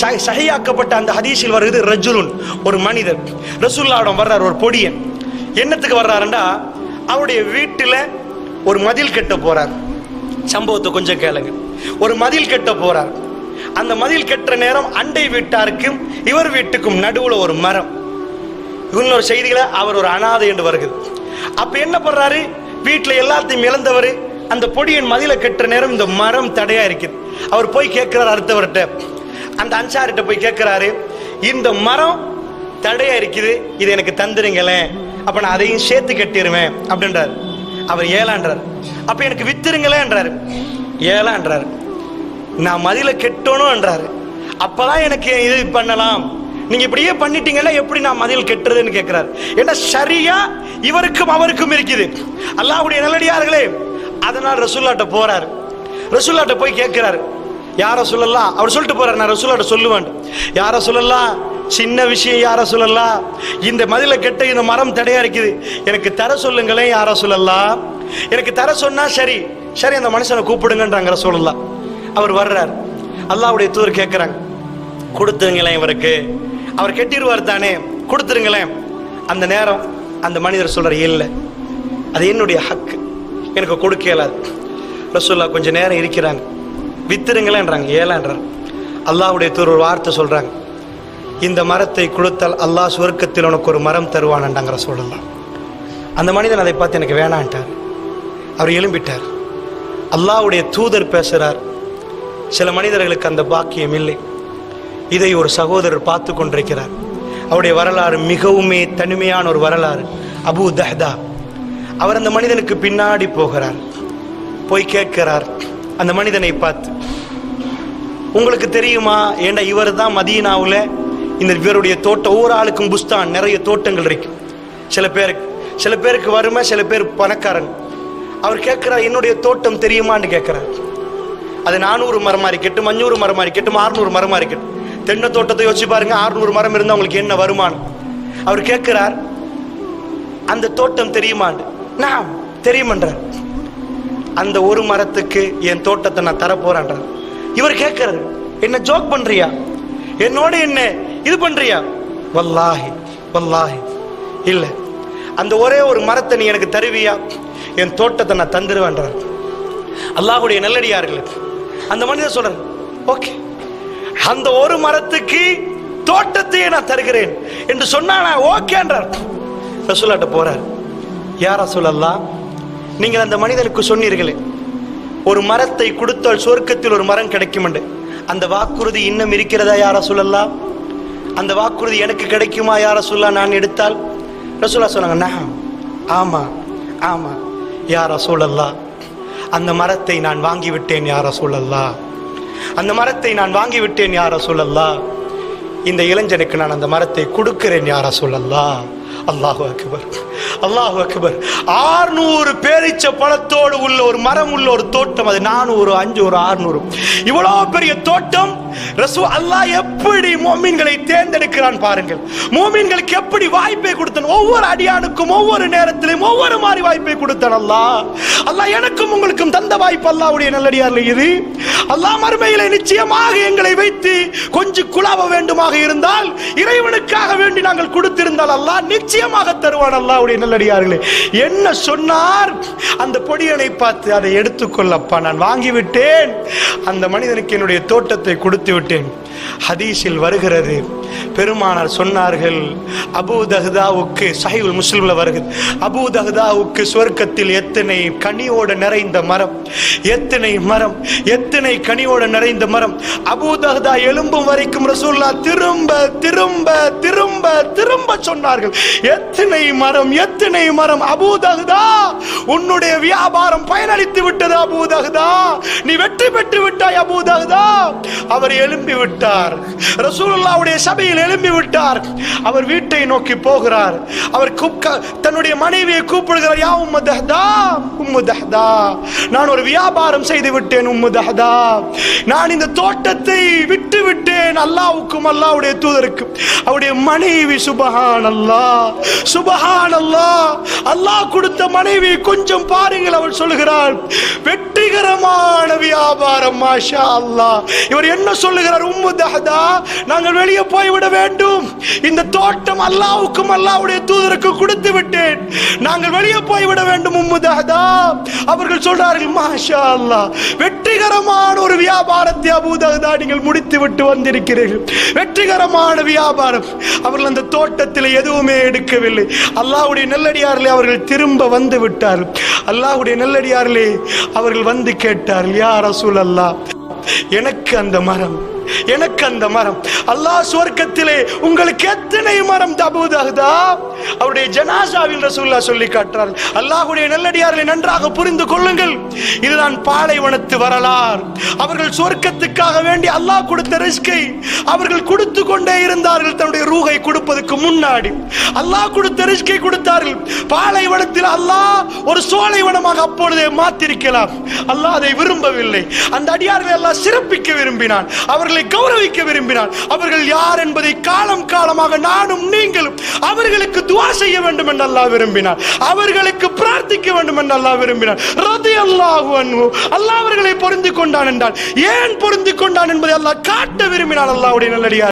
சஹி- சஹியாக்கப்பட்ட அந்த ஹதீஷில் வருது ரஜுலுன் ஒரு மனிதர் ரசூல்லாவிடம் வர்றார் ஒரு பொடியன். என்னத்துக்கு வர்றாருண்டா? அவருடைய வீட்டில் ஒரு மதில் கட்ட போறார். சம்பவத்தை கொஞ்சம் கேளுங்க. ஒரு மதில் கட்ட போறார். அந்த மதில் கட்டுற நேரம் அண்டை வீட்டாருக்கும் இவர் வீட்டுக்கும் நடுவுல ஒரு மரம். இன்னொரு செய்திகளை அவர் ஒரு அனாதை என்று வருகிறது. அப்ப என்ன பண்றாரு? வீட்டுல எல்லாத்தையும் இழந்தவர் அந்த பொடியின் மதில கட்டுற நேரம் இந்த மரம் தடையா இருக்குது. அவர் போய் கேட்கிறார் அடுத்தவர்கிட்ட அந்த அன்சாரிட்ட போய் கேட்கிறாரு இந்த மரம் தடையா இருக்குது இது எனக்கு தந்துருங்களேன். அப்ப நான் அதையும் சேர்த்து கட்டிடுவேன் அப்படின்றார். அவர் ஏழான்றார் அப்ப எனக்கு வித்துருங்களேன்றாரு ஏழான்றாரு நான் மதில கெட்டணும்ன்றாரு அப்பதான் எனக்கு இது பண்ணலாம். நீங்க இப்படியே பண்ணிட்டீங்கன்னா எப்படி நான் மதில் கெட்டுறதுன்னு கேட்கிறார் ஏன்னா சரியா இவருக்கும் அவருக்கும் இருக்குது. அல்லாஹ்வுடைய நல்லடியார்களே அதனால் ரசூல்லாட்ட போறாரு. ரசூல்லாட்ட போய் கேட்கிறாரு யார சொல்லலாம் அவர் சொல்லிட்டு போறாரு நான் ரசூலோட சொல்லுவேன். யார சொல்லலாம் சின்ன விஷயம் யார சொல்லலாம் இந்த மதில கெட்ட இந்த மரம் தடையா இருக்குது. எனக்கு தர சொல்லுங்களேன் யார சொல்லலாம் எனக்கு தர சொன்னா சரி. சரி அந்த மனுஷனை கூப்பிடுங்கன்றாங்க ரசூலுல்லாஹ். அவர் வர்றார். அல்லாவுடைய தூர் கேட்குறாங்க கொடுத்துருங்களேன் இவருக்கு. அவர் கெட்டிடுவார் தானே. கொடுத்துருங்களேன். அந்த நேரம் அந்த மனிதர் சொல்றார் இல்லை. அது என்னுடைய ஹக்கு. எனக்கு கொடுக்க இயலாது ரசூல்லா கொஞ்சம் நேரம் இருக்கிறாங்க. வித்துருங்களேன்றாங்க ஏலான்றார் அல்லாஹுடைய தூர் ஒரு வார்த்தை சொல்கிறாங்க இந்த மரத்தை கொடுத்தால் அல்லாஹ் சுவர்க்கத்தில் உனக்கு ஒரு மரம் தருவானண்டாங்கிற சொல்லலாம் அந்த மனிதன் அதை பார்த்து எனக்கு வேணான்ட்டார். அவர் எழும்பிட்டார். அல்லாஹ்வுடைய தூதர் பேசுகிறார் சில மனிதர்களுக்கு அந்த பாக்கியம் இல்லை. இதை ஒரு சகோதரர் பார்த்து கொண்டிருக்கிறார். அவருடைய வரலாறு மிகவுமே தனிமையான ஒரு வரலாறு. Abu Dahdah. அவர் அந்த மனிதனுக்கு பின்னாடி போகிறார். போய் கேட்கிறார். அந்த மனிதனை பார்த்து உங்களுக்கு தெரியுமா? ஏண்டா இவர் தான் மதியனாவில் இந்த இவருடைய தோட்டம் ஒவ்வொரு ஆளுக்கும் புஸ்தான் நிறைய தோட்டங்கள் இருக்கு. சில பேருக்கு சில பேருக்கு வறுமை சில பேர் பணக்காரன். அவர் கேட்கிறார் என்னுடைய தோட்டம் தெரியுமான்னு கேட்கிறார். அது நானூறு மரமா இருக்கட்டும் அஞ்சூறு மரமா இருக்கட்டும் அறுநூறு மரமா இருக்கட்டும் தென்னை தோட்டத்தை யோசிச்சு பாருங்க அறுநூறு மரம் இருந்தால் உங்களுக்கு என்ன வருமானம்? அவர் கேட்கிறார் அந்த தோட்டம் தெரியுமான்னு? நான் தெரியுமன்றார். அந்த ஒரு மரத்துக்கு என் தோட்டத்தை நான் தரப்போறேன்றார் இவர் கேட்கிறாரு என்ன ஜோக் பண்றியா? என்னோட என்ன? இது பண்றியா? வல்லாஹி வல்லாஹி. இல்ல அந்த ஒரே ஒரு மரத்தை நீ எனக்கு தருவியா? என் தோட்டத்தை நான் தந்துருவேன்றார் அல்லாஹுடைய நல்லடியார்கள் அந்த மனிதன் சொல்றார் ஓகே அந்த ஒரு மரத்துக்கு தோட்டத்தையே நான் தருகிறேன். என்று சொன்னா நான் ஓகேன்றார் ரசூலாட்ட போறார் யார் ரசூலல்லா நீங்கள் அந்த மனிதனுக்கு சொன்னீர்களே ஒரு மரத்தை கொடுத்தால் சொர்க்கத்தில் ஒரு மரம் கிடைக்கும் என்று அந்த வாக்குறுதி இன்னும் இருக்கிறதா யார சொல்லலாம் அந்த வாக்குறுதி எனக்கு கிடைக்குமா யார சொல்ல நான் எடுத்தால்? ரசூலா சொன்னாங்க ஆமாம் ஆமா ஆமா யார சொல்லல்லா அந்த மரத்தை நான் வாங்கிவிட்டேன் யார சொல்லல்லா அந்த மரத்தை நான் வாங்கி விட்டேன் யார சொல்லல்லா இந்த இளைஞனுக்கு நான் அந்த மரத்தை கொடுக்கிறேன் யார சொல்லல்லா அல்லாஹு அக்பர். அல்லாஹு அக்பர். ஆறுநூறு பேரிச்ச பழத்தோடு உள்ள ஒரு மரம் உள்ள ஒரு தோட்டம் அது நானூறு அஞ்சு ஒரு ஆறுநூறு. இவ்வளவு பெரிய தோட்டம் ரசூ அல்லாஹ் எப்படி மோமீன்களை தேர்ந்தெடுக்கிறான் பாருங்கள். மோமீன்களுக்கு எப்படி வாய்ப்பை கொடுத்தான்? ஒவ்வொரு அடியானுக்கும் ஒவ்வொரு நேரத்திலும் ஒவ்வொரு மாதிரி வாய்ப்பை கொடுத்தான் அல்லாஹ். அல்லாஹ் எனக்கும் உங்களுக்கும் தந்த வாய்ப்பு அல்லாஹ்வுடைய நல்லடியார்ல இது. அல்லாஹ் மறுமையிலே நிச்சயமாக எங்களை வைத்து கொஞ்சம் குழாவ வேண்டுமாக இருந்தால் இறைவனுக்காக வேண்டி நாங்கள் கொடுத்திருந்தால் அல்லாஹ் நிச்சயமாக தருவான் அல்லாஹ்வுடைய நல்லடியார்களே என்ன சொன்னார்? அந்த பொடியனை பார்த்து அதை எடுத்துக்கொள்ளப்பா நான் வாங்கிவிட்டேன். அந்த மனிதனுக்கு என்னுடைய தோட்டத்தை கொடுத்து விட்டேன் ஹதீஸில் வருகிறது பெருமானார் சொன்னார்கள் அபு தஹ்தாவுக்கு சஹீல் முஸ்லிம்ல வருகிறது அபு தஹ்தாவுக்கு சொர்க்கத்தில் எத்தனை கனியோடு நிறைந்த மரம்? எத்தனை மரம்? எத்தனை கனியோடு நிறைந்த மரம்? அபு தஹ்தா எழும்பும் வரைக்கும் ரசூல்லா திரும்ப திரும்ப திரும்ப திரும்ப சொன்னார்கள். எத்தனை மரம் எத்தனை மரம்? அபூதகுதா உன்னுடைய வியாபாரம் பயனளித்து விட்டது அபூ நீ வெற்றி பெற்று விட்டாய் அபூ அவர் எழும்பி விட்டார். ரசூலுல்லாவுடைய சபையில் எழும்பி விட்டார். அவர் வீட்டை நோக்கி போகிறார். அவர் தன்னுடைய மனைவியை கூப்பிடுகிறார் யா உம்மு தஹ்தா உம்மு தஹ்தா. நான் ஒரு வியாபாரம் செய்து விட்டேன் உம்மு தஹ்தா. நான் இந்த தோட்டத்தை விட்டு விட்டேன் அல்லாவுக்கும் அல்லாவுடைய தூதருக்கும் அவருடைய மனைவி சுபஹான் அல்லாஹ் சுபஹான் அல்லாஹ் அல்லாஹ் கொடுத்த மனைவி கொஞ்சம் கொஞ்சம் பாருங்கள் அவள் சொல்லுகிறாள். வெட்டி வெற்றிகரமான வியாபாரம் மாஷா அல்லா இவர் என்ன சொல்லுகிறார்? உம்மு தஹதா நாங்கள் வெளியே போய்விட வேண்டும். இந்த தோட்டம் அல்லாவுக்கும் அல்லாவுடைய தூதருக்கு கொடுத்து விட்டேன். நாங்கள் வெளியே போய்விட வேண்டும் உம்மு தஹதா. அவர்கள் சொல்றார்கள் மாஷா அல்லா வெற்றிகரமான ஒரு வியாபாரத்தை அபூ தஹதா நீங்கள் முடித்து விட்டு வந்திருக்கிறீர்கள். வெற்றிகரமான வியாபாரம். அவர்கள் அந்த தோட்டத்தில் எதுவுமே எடுக்கவில்லை. அல்லாவுடைய நெல்லடியாரிலே அவர்கள் திரும்ப வந்து விட்டார் அல்லாவுடைய நெல்லடியாரிலே அவர்கள் வந்து கேட்டார்கள் யா ரசூல் அல்லாஹ் எனக்கு அந்த மரம் எனக்கு அந்த மரம். அல்லாஹ் சுவர்க்கத்திலே உங்களுக்கு எத்தனை மரம் தபுதாகுதா அவருடைய ஜனாசாவில் ரசூல்லா சொல்லி காட்டுறார். அல்லாஹுடைய நல்லடியார்களை நன்றாக புரிந்து கொள்ளுங்கள். இதுதான் பாலைவனத்து வரலாறு. அவர்கள் சொர்க்கத்துக்காக வேண்டி அல்லாஹ் கொடுத்த ரிஸ்கை அவர்கள் கொடுத்து கொண்டே இருந்தார்கள். தன்னுடைய ரூகை கொடுப்பதற்கு முன்னாடி. அல்லாஹ் கொடுத்த ரிஸ்கை கொடுத்தார்கள். பாலைவனத்தில் அல்லாஹ் ஒரு சோலைவனமாக அப்பொழுதே மாத்திருக்கலாம். அல்லாஹ் அதை விரும்பவில்லை. அந்த அடியார்களை அல்லாஹ் சிறப்பிக்க விரும்பினான். அவர்களை கௌரவிக்க விரும்பினான். அவர்கள் யார் என்பதை காலம் காலமாக நானும் நீங்களும் அவர்களுக்கு துவா செய்ய வேண்டும் என்று அல்லாஹ் விரும்பினார். அவர்களுக்கு பிரார்த்திக்க வேண்டும் என்று அல்லாஹ் விரும்பினார். ரதி அல்லாஹு அன்பு அல்லாஹ் அவர்களை பொருந்தி கொண்டான் என்றால் ஏன் பொருந்தி கொண்டான் என்பதை அல்லாஹ் காட்ட விரும்பினான். அல்லாஹ்வுடைய நல்லடியார்.